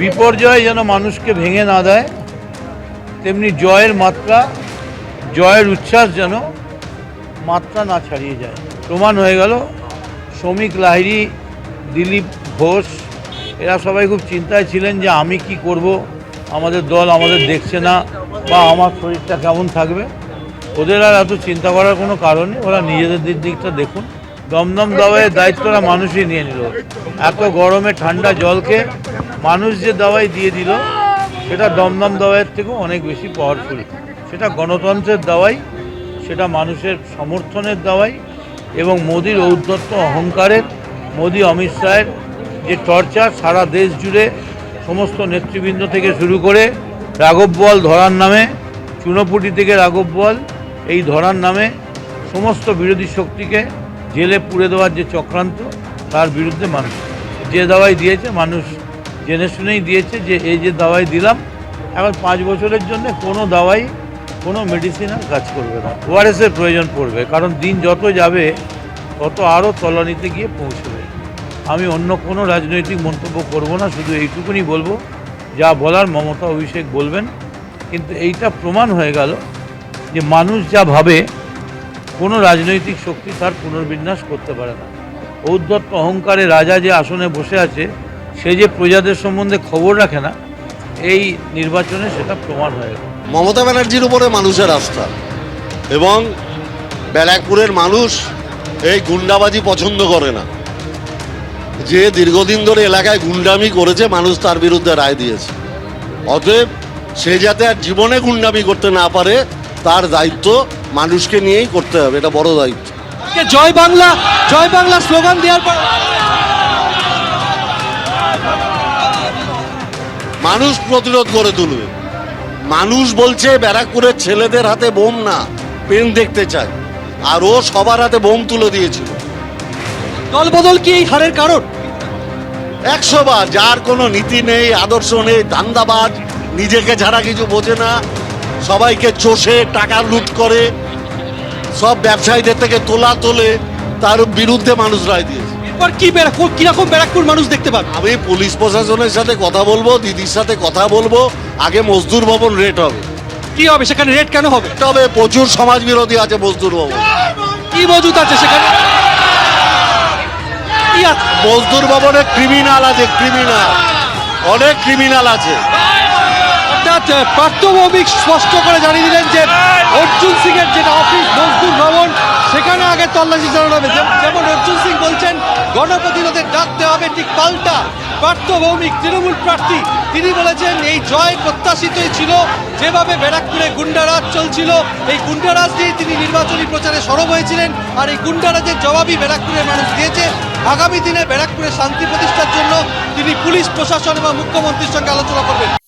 বিপর্যয় যেন মানুষকে ভেঙে না দেয়, তেমনি জয়ের মাত্রা, জয়ের উচ্ছ্বাস যেন মাত্রা না ছাড়িয়ে যায়। প্রমাণ হয়ে গেল, শ্রমিক লাহিড়ী, দিলীপ ঘোষ, এরা সবাই খুব চিন্তায় ছিলেন যে আমি কি করব, আমাদের দল আমাদের দেখছে না, বা আমার শরীরটা কেমন থাকবে। ওদের আর এত চিন্তা করার কোনো কারণ নেই, ওরা নিজেদের দিক দিকটা দেখুন। দমদম দাওয়াইয়ের দায়িত্বটা মানুষই নিয়ে নিল। এত গরমে ঠান্ডা জলকে মানুষ যে দাওয়াই দিয়ে দিল, সেটা দমদম দাওয়াইয়ের থেকেও অনেক বেশি পাওয়ারফুল সেটা গণতন্ত্রের দাওয়াই, সেটা মানুষের সমর্থনের দাওয়াই এবং মোদির ঔদ্ধত্য অহংকারের, মোদি অমিত শাহের যে টর্চার সারা দেশ জুড়ে সমস্ত নেতৃবৃন্দ থেকে শুরু করে রাঘব বল ধরার নামে, চুনোপুটি থেকে রাঘব বল এই ধরার নামে সমস্ত বিরোধী শক্তিকে জেলে পুড়ে দেওয়ার যে চক্রান্ত, তার বিরুদ্ধে মানুষ যে দাওয়াই দিয়েছে, মানুষ জেনে শুনেই দিয়েছে যে এই যে দাওয়াই দিলাম, এখন পাঁচ বছরের জন্য কোনো দাওয়াই, কোনো মেডিসিন আর কাজ করবে না। ওআরএসের প্রয়োজন পড়বে, কারণ দিন যত যাবে, তত আরও তলানিতে গিয়ে পৌঁছবে। আমি অন্য কোনো রাজনৈতিক মন্তব্য করব না, শুধু এইটুকুনি বলব, যা বলার মমতা অভিষেক বলবেন। কিন্তু এইটা প্রমাণ হয়ে গেল যে মানুষ যা ভাবে কোনো রাজনৈতিক শক্তি তার পুনর্বিন্যাস করতে পারে না। ঔদ্ধত্য অহংকারে রাজা যে আসনে বসে আছে, সে যে প্রজাদের সম্বন্ধে খবর রাখে না, এই নির্বাচনে সেটা প্রমাণ হয়ে গেল। মমতা ব্যানার্জির উপরে মানুষের আস্থা এবং ব্যারাকপুরের মানুষ এই গুন্ডাবাজি পছন্দ করে না। যে দীর্ঘদিন ধরে এলাকায় গুন্ডামি করেছে, মানুষ তার বিরুদ্ধে রায় দিয়েছে। অতএব সে যাতে আর জীবনে গুন্ডামি করতে না পারে, তার দায়িত্ব মানুষকে নিয়েই করতে হবে এটা বড় দায়িত্ব। জয় বাংলা জয় বাংলা স্লোগান দেওয়ার পর মানুষ প্রতিরোধ করে তুলবে। মানুষ বলছে ব্যারাকপুরের ছেলেদের হাতে বোম না পেন দেখতে চায়। আর ও সবার হাতে বোম তুলে দিয়েছিল। দলবদল কি এই হারের কারণ? একশো বার যার কোনো নীতি নেই আদর্শ নেই দান্দাবাজ নিজেকে ছাড়া কিছু বোঝে না। সবাইকে চষে টাকা লুট করে সব ব্যবসায়ীদের থেকে তোলা তোলে তার বিরুদ্ধে মানুষ রায় দিয়েছে। এরপর কি ব্যারাকপুর কীরকম ব্যারাকপুর মানুষ দেখতে পাবে? আমি পুলিশ প্রশাসনের সাথে কথা বলব দিদির সাথে কথা বলব আগে মজদুর ভবন রেট হবে। কি হবে? সেখানে রেট কেন হবে? তবে প্রচুর সমাজ বিরোধী আছে মজদুর ভবন। কি মজুত আছে সেখানে? মজদুর ভবনে ক্রিমিনাল আছে ক্রিমিনাল অনেক ক্রিমিনাল আছে। অর্থাৎ আহ, পার্থ ভৌমিক স্পষ্ট করে জানিয়ে দিলেন যে অর্জুন সিং এর যেটা অফিস মজদুর ভবন সেখানে আগে তল্লাশি চালানো হবে। যেমন অর্জুন সিং বলছেন গণপ্রতিরোধের ডাকতে হবে ঠিক পাল্টা। পার্থ ভৌমিক তৃণমূল প্রার্থী তিনি বলেছেন এই জয় প্রত্যাশিতই ছিল। যেভাবে ব্যারাকপুরে গুন্ডারাজ চলছিল এই গুন্ডারাজ দিয়ে তিনি নির্বাচনী প্রচারে সরব হয়েছিলেন। আর এই গুন্ডারাজের জবাবই ব্যারাকপুরের মানুষ দিয়েছে। আগামী দিনে ব্যারাকপুরে শান্তি প্রতিষ্ঠার জন্য তিনি পুলিশ প্রশাসন এবং মুখ্যমন্ত্রীর সঙ্গে আলোচনা করবেন।